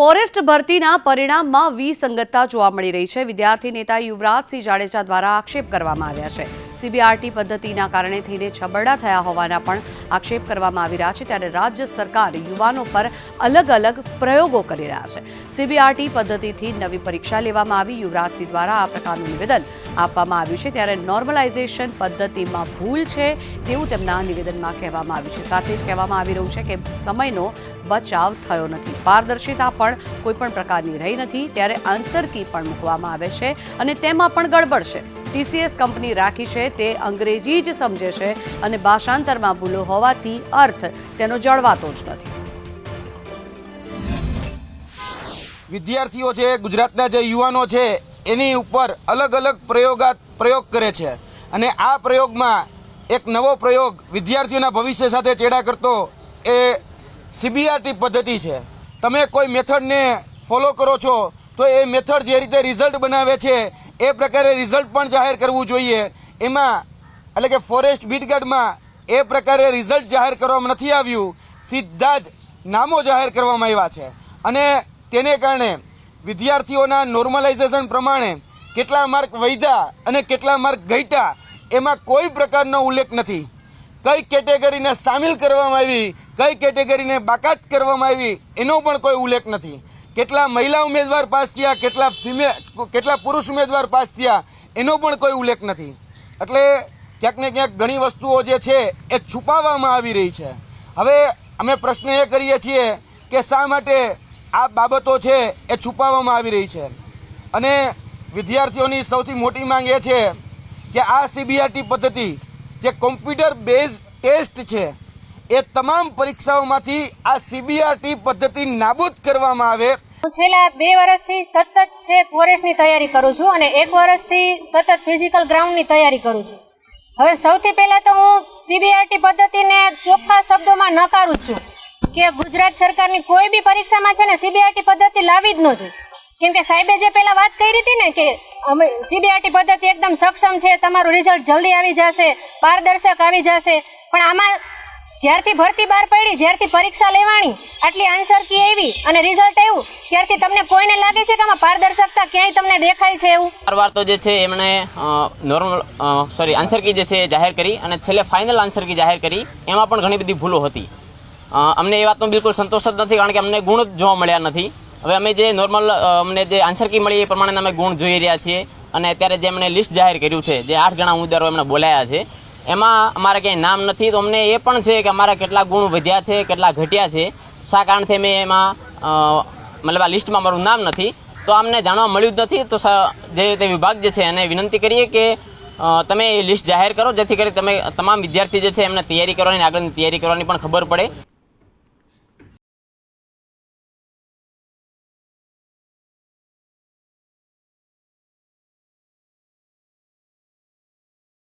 Forest ભરતીના પરિણામમાં વિસંગતતા જોવા મળી રહી છે. વિદ્યાર્થી નેતા યુવરાજસિંહ જાડેજા દ્વારા આક્ષેપ કરવામાં આવ્યા છે. સીબીઆરટી પદ્ધતિના કારણે થઈને છબરડા થયા હોવાના પણ આક્ષેપ કરવામાં આવી રહ્યા છે. ત્યારે રાજ્ય સરકાર યુવાનો પર અલગ અલગ પ્રયોગો કરી રહ્યા છે. સીબીઆરટી પદ્ધતિથી નવી પરીક્ષા લેવામાં આવી. યુવરાજસિંહ દ્વારા આ પ્રકારનું નિવેદન આપવામાં આવ્યું છે. ત્યારે નોર્મલાઇઝેશન પદ્ધતિમાં ભૂલ છે તેવું તેમના નિવેદનમાં કહેવામાં આવ્યું છે. સાથે જ કહેવામાં આવી રહ્યું છે કે સમયનો બચાવ થયો નથી. પારદર્શિતા પણ કોઈપણ પ્રકારની રહી નથી. ત્યારે આન્સર કી પણ મૂકવામાં આવે છે અને તેમાં પણ ગડબડ છે. ટીસીએસ કંપની રાખી છે, તે અંગ્રેજી જ સમજે છે અને ભાષાંતરમાં ભૂલો હોવાથી અર્થ તેનો જળવાતો જ નથી. વિદ્યાર્થીઓ છે, ગુજરાતના જે યુવાનો છે, એની ઉપર અલગ અલગ પ્રયોગા પ્રયોગ કરે છે. અને આ પ્રયોગમાં એક નવો પ્રયોગ વિદ્યાર્થીઓના ભવિષ્ય સાથે ચેડા કરતો એ સીબીઆરટી પદ્ધતિ છે. તમે કોઈ મેથડને ફોલો કરો છો, તો એ મેથડ જે રીતે રિઝલ્ટ બનાવે છે એ પ્રકારે રિઝલ્ટ પણ જાહેર કરવું જોઈએ. એમાં, એટલે કે ફોરેસ્ટ બીટગાર્ડમાં એ પ્રકારે રિઝલ્ટ જાહેર કરવામાં નથી આવ્યું. સીધા જ નામો જાહેર કરવામાં આવ્યા છે. અને તેને કારણે વિદ્યાર્થીઓના નોર્મલાઇઝેશન પ્રમાણે કેટલા માર્ક વૈધા અને કેટલા માર્ક ઘટ્યા, એમાં કોઈ પ્રકારનો ઉલ્લેખ નથી. કઈ કેટેગરીને સામેલ કરવામાં આવી, કઈ કેટેગરીને બાકાત કરવામાં આવી, એનો પણ કોઈ ઉલ્લેખ નથી. કેટલા મહિલા ઉમેદવાર પાસ થયા, કેટલા ફિમેલ કેટલા પુરુષ ઉમેદવાર પાસ થયા, એનો પણ કોઈ ઉલ્લેખ નથી. એટલે ક્યાંક ને ક્યાંક ઘણી વસ્તુઓ જે છે એ છુપાવવામાં આવી રહી છે. હવે અમે પ્રશ્ન એ કરીએ છીએ કે શા માટે આ બાબતો છે એ છુપાવવામાં આવી રહી છે? અને વિદ્યાર્થીઓની સૌથી મોટી માંગ એ છે કે આ સીબીઆરટી પદ્ધતિ જે કોમ્પ્યુટર બેઝ ટેસ્ટ છે એ તમામ પરીક્ષાઓમાંથી આ સીબીઆરટી પદ્ધતિ નાબૂદ કરવામાં આવે. હું છેલ્લા બે વર્ષથી સતત છે ફોરેસ્ટની તૈયારી કરું છું અને એક વર્ષથી સતત ફિઝિકલ ગ્રાઉન્ડની તૈયારી કરું છું. હવે સૌથી પહેલા તો હું સીબીઆરટી પદ્ધતિને ચોખ્ખા શબ્દોમાં નકારું જ છું કે ગુજરાત સરકારની કોઈ બી પરીક્ષામાં છે ને સીબીઆરટી પદ્ધતિ લાવી જ ન જોઈએ. કેમ કે સાહેબે જે પહેલા વાત કરી હતી ને કે અમે સીબીઆરટી પદ્ધતિ એકદમ સક્ષમ છે, તમારું રિઝલ્ટ જલ્દી આવી જશે, પારદર્શક આવી જશે, પણ આમાં જ્યારથી ભરતી બહાર પડી, જ્યારથી પરીક્ષા લેવાની, આટલી આન્સર કી આવી અને રિઝલ્ટ આવ્યું, ત્યારથી તમને કોઈને લાગે છે કે આમાં પારદર્શકતા ક્યાંય તમને દેખાય છે એવું? વારવાર તો જે છે એમણે નોર્મલ સોરી આન્સર કી જે છે એ જાહેર કરી અને છેલ્લે ફાઇનલ આન્સર કી જાહેર કરી, એમાં પણ ઘણી બધી ભૂલો હતી. અમને એ વાતનો બિલકુલ સંતોષ જ નથી કારણ કે અમને ગુણ જ જોવા મળ્યા નથી. હવે અમે જે નોર્મલ અમને જે આન્સર કી મળી એ પ્રમાણે અમે ગુણ જોઈ રહ્યા છીએ અને અત્યારે જે એમણે લિસ્ટ જાહેર કર્યું છે, જે આઠ ગણા ઉમેદવારો એમણે બોલાયા છે એમાં અમારા ક્યાંય નામ નથી, તો અમને એ પણ છે કે અમારા કેટલા ગુણ વધ્યા છે, કેટલા ઘટ્યા છે. શા કારણથી મેં એમાં મતલબ આ લિસ્ટમાં મારું નામ નથી. તો અમને જાણવા મળ્યું જ નથી, તો જે તે વિભાગ જે છે એને વિનંતી કરીએ કે તમે એ લિસ્ટ જાહેર કરો, જેથી કરી તમે તમામ વિદ્યાર્થી જે છે એમને તૈયારી કરવાની, આગળની તૈયારી કરવાની પણ ખબર પડે.